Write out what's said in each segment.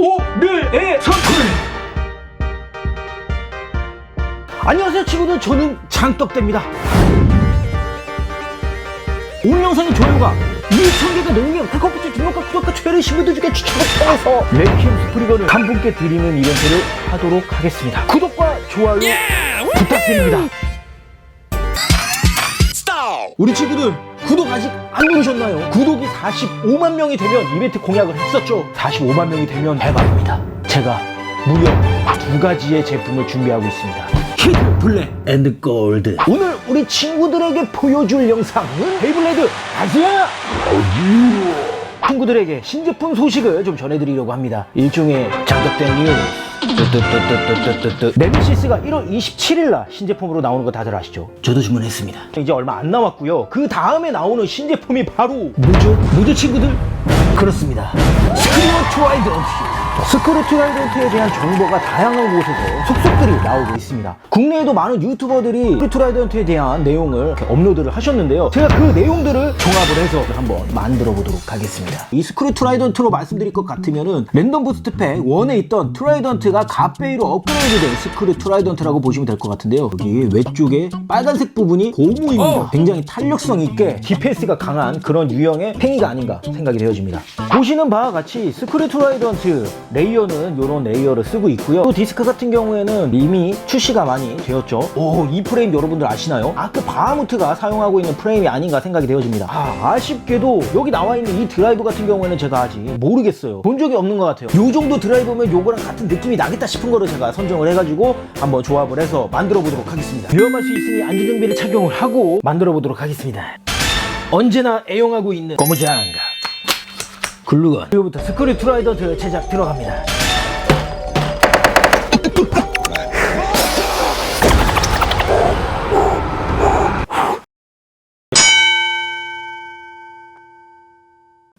오늘의 선풀 안녕하세요 친구들. 저는 장떡대입니다. 오늘 영상의 좋아요가 2,000개가 넘으면 그 컴퓨터 등록과 구독과 최애를 신분들 중에 추첨을 통해서 레퀴엠 스프리건을 한 분께 드리는 이벤트를 하도록 하겠습니다. 구독과 좋아요 부탁드립니다. 우리 친구들 구독 아직 안 누르셨나요? 구독이 45만 명이 되면 이벤트 공약을 했었죠. 45만 명이 되면 대박입니다. 제가 무려 두 가지의 제품을 준비하고 있습니다. 히트 블랙 앤드 골드. 오늘 우리 친구들에게 보여줄 영상은 베이블레이드 아시아. 친구들에게 신제품 소식을 좀 전해드리려고 합니다. 일종의 장덕된 뉴스. 뜨뜨뜨뜨뜨뜨뜨. 네미시스가 1월 27일 날 신제품으로 나오는 거 다들 아시죠? 저도 주문했습니다. 이제 얼마 안 남았고요. 그 다음에 나오는 신제품이 바로 뭐죠? 뭐죠 친구들? 그렇습니다. 스크류 트라이던트에 대한 정보가 다양한 곳에서 속속들이 나오고 있습니다. 국내에도 많은 유튜버들이 스크류 트라이던트에 대한 내용을 업로드를 하셨는데요. 제가 그 내용들을 종합을 해서 한번 만들어 보도록 하겠습니다. 이 스크류 트라이던트로 말씀드릴 것 같으면은 랜덤 부스트 팩 1에 있던 트라이던트가 갓베이로 업그레이드된 스크류 트라이던트라고 보시면 될 것 같은데요. 여기 외쪽에 빨간색 부분이 고무입니다. 굉장히 탄력성 있게 디펜스가 강한 그런 유형의 팽이가 아닌가 생각이 되어집니다. 보시는 바와 같이 스크류 트라이던트 레이어는 이런 레이어를 쓰고 있고요. 또 디스크 같은 경우에는 이미 출시가 많이 되었죠. 오, 이 프레임 여러분들 아시나요? 아크 바하무트가 사용하고 있는 프레임이 아닌가 생각이 되어집니다. 아, 아쉽게도 여기 나와 있는 이 드라이브 같은 경우에는 제가 아직 모르겠어요. 본 적이 없는 것 같아요. 요 정도 드라이브면 요거랑 같은 느낌이 나겠다 싶은 거를 제가 선정을 해가지고 한번 조합을 해서 만들어 보도록 하겠습니다. 위험할 수 있으니 안전장비를 착용을 하고 만들어 보도록 하겠습니다. 언제나 애용하고 있는 고무장갑. 글루건. 이거부터 스크류 트라이던트 제작 들어갑니다.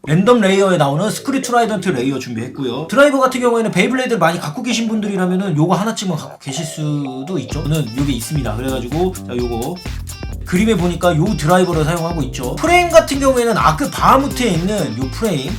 랜덤 레이어에 나오는 스크류 트라이던트 레이어 준비했고요. 드라이버 같은 경우에는 베이블레이드를 많이 갖고 계신 분들이라면은 요거 하나쯤은 갖고 계실 수도 있죠. 저는 요게 있습니다. 그래가지고 자 요거 그림에 보니까 요 드라이버를 사용하고 있죠. 프레임 같은 경우에는 아크 바하무트에 있는 요 프레임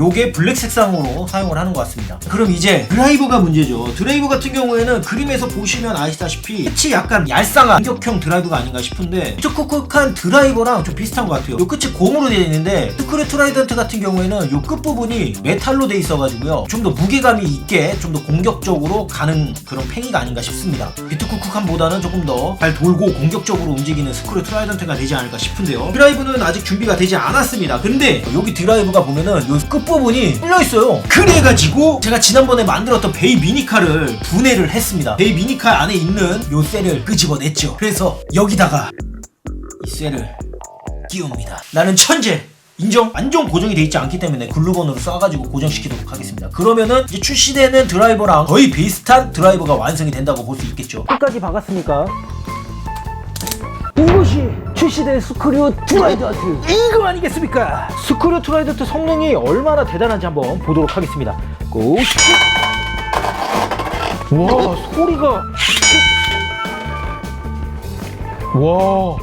요게 블랙 색상으로 사용을 하는 것 같습니다. 그럼 이제 드라이버가 문제죠. 드라이버 같은 경우에는 그림에서 보시면 아시다시피 끝이 약간 얄쌍한 공격형 드라이버가 아닌가 싶은데 촉촉한 드라이버랑 좀 비슷한 것 같아요. 요 끝이 고무로 되어 있는데 스크류 트라이던트 같은 경우에는 요 끝부분이 메탈로 되어 있어가지고요. 좀 더 무게감이 있게 좀 더 공격적으로 가는 그런 팽이가 아닌가 싶습니다. 비트쿠크함보다는 조금 더 잘 돌고 공격적으로 움직이는 스크류 트라이던트가 되지 않을까 싶은데요. 드라이브는 아직 준비가 되지 않았습니다. 근데 여기 드라이브가 보면은 요 끝부분 이 뚫려 있어요. 그래가지고 제가 지난번에 만들었던 베이 미니카를 분해를 했습니다. 베이 미니카 안에 있는 요 셀을 끄집어냈죠. 그래서 여기다가 이 셀을 끼웁니다. 나는 천재. 인정? 완전 고정이 돼 있지 않기 때문에 글루건으로 쏴가지고 고정시키도록 하겠습니다. 그러면은 이제 출시되는 드라이버랑 거의 비슷한 드라이버가 완성이 된다고 볼 수 있겠죠. 끝까지 박았습니까? 이것이 출시된 스크류 트라이던트 이거 아니겠습니까? 스크류 트라이던트 성능이 얼마나 대단한지 한번 보도록 하겠습니다. 고! 와 소리가 와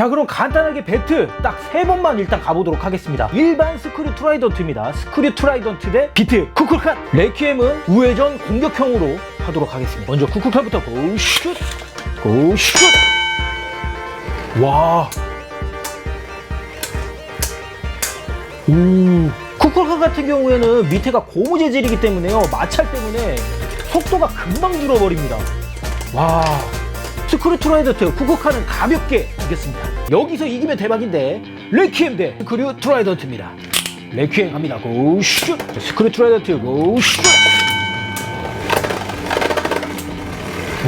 자 그럼 간단하게 배트 딱 세 번만 일단 가보도록 하겠습니다. 일반 스크류 트라이던트입니다. 스크류 트라이던트 대 비트 쿠쿨칸. 레퀴엠은 우회전 공격형으로 하도록 하겠습니다. 먼저 쿠쿨칸부터 고슛 고슛 와. 오. 쿠쿨칸 같은 경우에는 밑에가 고무 재질이기 때문에요. 마찰 때문에 속도가 금방 줄어버립니다. 와 스크류 트라이던트 쿠쿠카는 가볍게 이겼습니다. 여기서 이기면 대박인데 레퀴엠 대 스크류 트라이던트입니다. 레퀴엠 갑니다. 고슛 스크류 트라이던트 고슛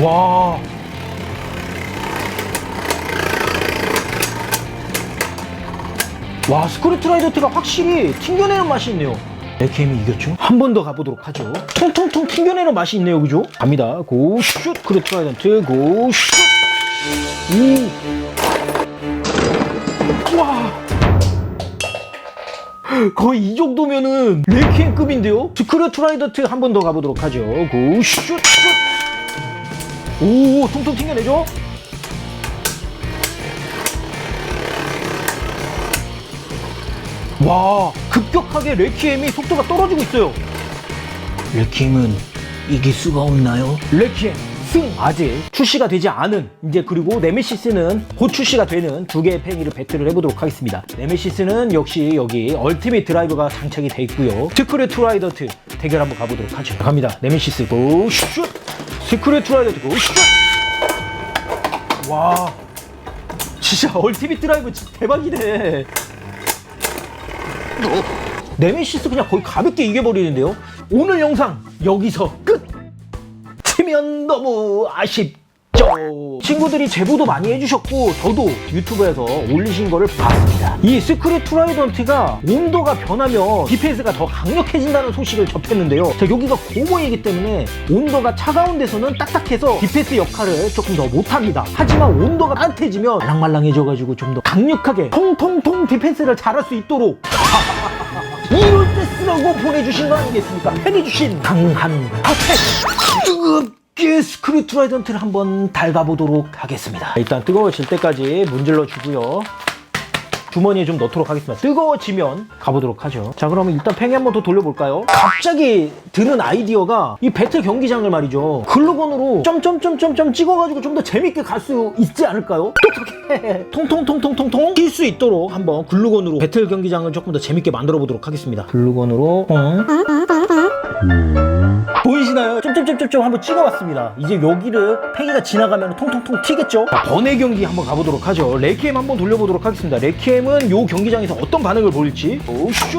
와 와, 스크류 트라이던트가 확실히 튕겨내는 맛이 있네요. 레퀴엠이 이겼죠? 한 번 더 가보도록 하죠. 통통통 튕겨내는 맛이 있네요, 그죠? 갑니다. 고슛! 스크류 트라이던트 고 슛! 오! 와! 거의 이 정도면은 레퀴엠급인데요? 스크류 트라이던트 한 번 더 가보도록 하죠. 고슛! 오, 통통 튕겨내죠? 와 급격하게 레키엠이 속도가 떨어지고 있어요. 레키엠은 이길 수가 없나요? 레키엠 승! 아직 출시가 되지 않은 이제 그리고 네메시스는 곧 출시가 되는 두 개의 팽이를 배틀을 해보도록 하겠습니다. 네메시스는 역시 여기 얼티밋 드라이브가 장착이 돼 있고요. 스크레 트라이더트 대결 한번 가보도록 하죠. 갑니다. 네메시스 고슛! 스크레 트라이더트 고슛! 와 진짜 얼티밋 드라이브 진짜 대박이네 네메시스 그냥 거의 가볍게 이겨버리는데요. 오늘 영상 여기서 끝! 치면 너무 아쉽 죠. 친구들이 제보도 많이 해주셨고 저도 유튜브에서 올리신 거를 봤습니다. 이 스크릿 트라이던트가 온도가 변하면 디펜스가 더 강력해진다는 소식을 접했는데요. 자, 여기가 고모이기 때문에 온도가 차가운 데서는 딱딱해서 디펜스 역할을 조금 더 못합니다. 하지만 온도가 따뜻해지면 말랑말랑해져가지고 좀 더 강력하게 통통통 디펜스를 잘할 수 있도록 이럴 때 쓰라고 보내주신 거 아니겠습니까? 해내주신 강한 핫팩 뜨겁게 스크루트 라이던트를 한번 달가보도록 하겠습니다. 일단 뜨거워질 때까지 문질러 주고요. 주머니에 좀 넣도록 하겠습니다. 뜨거워지면 가보도록 하죠. 자 그러면 일단 팽이 한번 더 돌려볼까요? 갑자기 드는 아이디어가 이 배틀 경기장을 말이죠. 글루건으로 점점점점점 찍어가지고 좀 더 재밌게 갈 수 있지 않을까요? 똑똑해. 통통통통통통 뛸 수 있도록 한번 글루건으로 배틀 경기장을 조금 더 재밌게 만들어 보도록 하겠습니다. 글루건으로 어? 보이시나요? 점점점점점 한번 찍어봤습니다. 이제 여기를 팽이가 지나가면 통통통 튀겠죠? 자, 번외 경기 한번 가보도록 하죠. 레키엠 한번 돌려보도록 하겠습니다. 레키엠은 요 경기장에서 어떤 반응을 보일지. 오, 슛!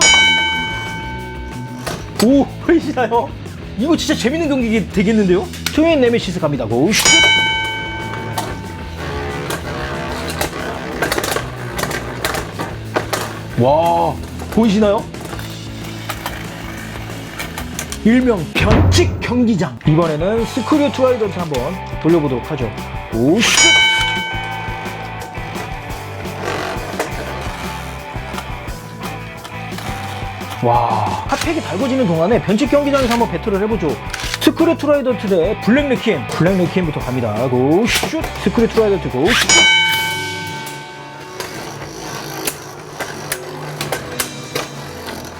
오, 보이시나요? 이거 진짜 재밌는 경기 되겠는데요? 트윈 네메시스 갑니다. 오, 슛! 와, 보이시나요? 일명 변칙 경기장. 이번에는 스크류 트라이던트 한번 돌려보도록 하죠. 오슈 와 핫팩이 달궈지는 동안에 변칙 경기장에서 한번 배틀을 해보죠. 스크류 트라이던트 대 블랙 레키엠 블랙 레키엠부터 갑니다. 고슛. 스크류 트라이던트 고슛.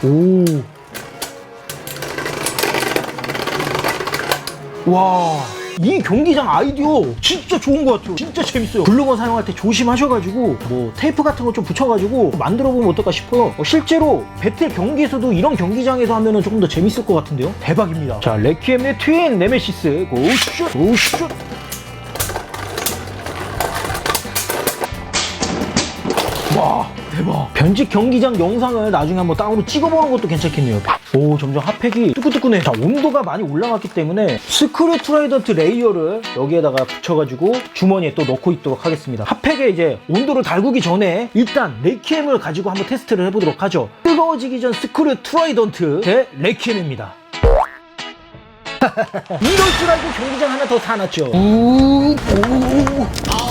오 와, 이 경기장 아이디어 진짜 좋은 것 같아요. 진짜 재밌어요. 글루건 사용할 때 조심하셔가지고 뭐 테이프 같은 거 좀 붙여가지고 만들어 보면 어떨까 싶어요. 어, 실제로 배틀 경기에서도 이런 경기장에서 하면은 조금 더 재밌을 것 같은데요. 대박입니다. 자, 레퀴엠의 트윈 네메시스 고슛 고슛 대박. 변직 경기장 영상을 나중에 한번 다운으로 찍어보는 것도 괜찮겠네요. 오 점점 핫팩이 뜨끈뜨끈해. 자 온도가 많이 올라갔기 때문에 스크류 트라이던트 레이어를 여기에다가 붙여가지고 주머니에 또 넣고 있도록 하겠습니다. 핫팩에 이제 온도를 달구기 전에 일단 레키엠을 가지고 한번 테스트를 해보도록 하죠. 뜨거워지기 전 스크류 트라이던트 대 레키엠입니다. 이럴 줄 알고 경기장 하나 더 사놨죠. 우, 우,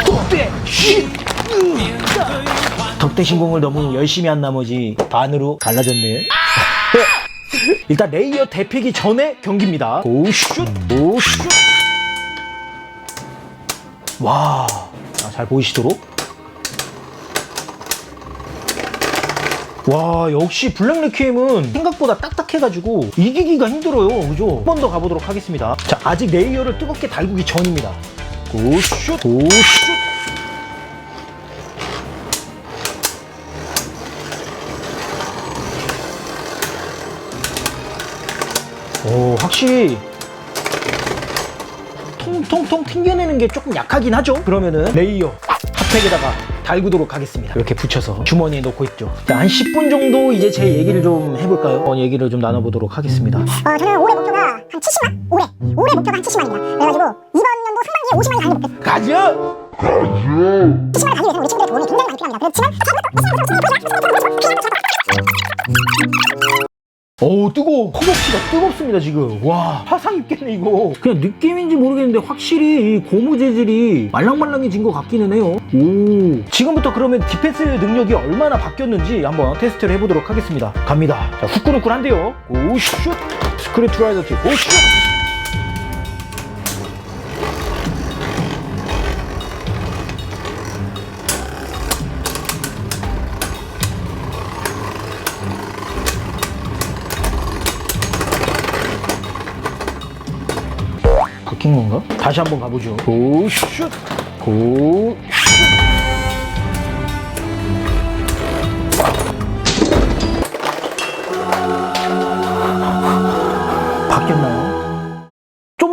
덕대, 쉿, 으, 짜. 덕대 신공을 너무 열심히 한 나머지 반으로 갈라졌네. 일단 레이어 대피기 전에 경기입니다. 오슛, 오슛. 와, 자, 잘 보이시도록. 와 역시 블랙 레퀴엠은 생각보다 딱딱해가지고 이기기가 힘들어요 그죠? 한 번 더 가보도록 하겠습니다 자 아직 레이어를 뜨겁게 달구기 전입니다 고슛 고슛 오 확실히 통통통 튕겨내는 게 조금 약하긴 하죠 그러면은 레이어 핫팩에다가 달구도록 하겠습니다 이렇게 붙여서 주머니에 넣고 있죠 자, 한 10분 정도 이제 제 얘기를 좀 해볼까요? 어, 얘기를 좀 나눠보도록 하겠습니다 어, 저는 올해 목표가 한 70만? 올해. 올해 목표가 한 70만입니다. 그래가지고 이번 연도 상반기에 50만이 가는 목표. 가자! 70만을 가기 위해서 우리 친구들의 도움이 굉장히 많이 필요합니다. 그렇지만 어우 뜨거워. 허벅지가 뜨겁습니다 지금. 와. 화상 입겠네 이거. 그냥 느낌인지 모르겠는데 확실히 이 고무 재질이 말랑말랑해진 것 같기는 해요. 오. 지금부터 그러면 디펜스 능력이 얼마나 바뀌었는지 한번 테스트를 해보도록 하겠습니다. 갑니다. 자 후끈후끈한데요. 오슛. 스크래트 라이더티 오슛 바뀐 건가? 다시 한번 가보죠. 고, 슛! 고, 바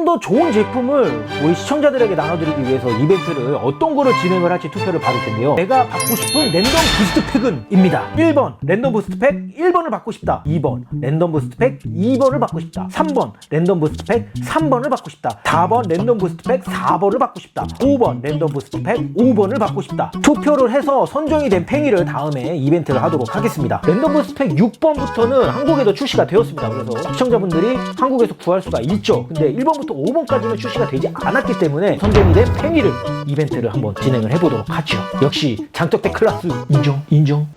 더 좋은 제품을 우리 시청자들에게 나눠드리기 위해서 이벤트를 어떤 거를 진행을 할지 투표를 받을 텐데요. 내가 받고 싶은 랜덤 부스트 팩은 입니다. 1번 랜덤 부스트 팩 1번을 받고 싶다. 2번 랜덤 부스트 팩 2번을 받고 싶다. 3번 랜덤 부스트 팩 3번을 받고 싶다. 4번 랜덤 부스트 팩 4번을 받고 싶다. 5번 랜덤 부스트 팩 5번을 받고 싶다. 투표를 해서 선정이 된 팽이를 다음에 이벤트를 하도록 하겠습니다. 랜덤 부스트 팩 6번부터는 한국에도 출시가 되었습니다. 그래서 시청자분들이 한국에서 구할 수가 있죠. 근데 1번부터 5번까지는 출시가 되지 않았기 때문에 선정이 된 팽이를 이벤트를 한번 진행을 해보도록 하죠. 역시 장떡대 클라스 인정, 인정.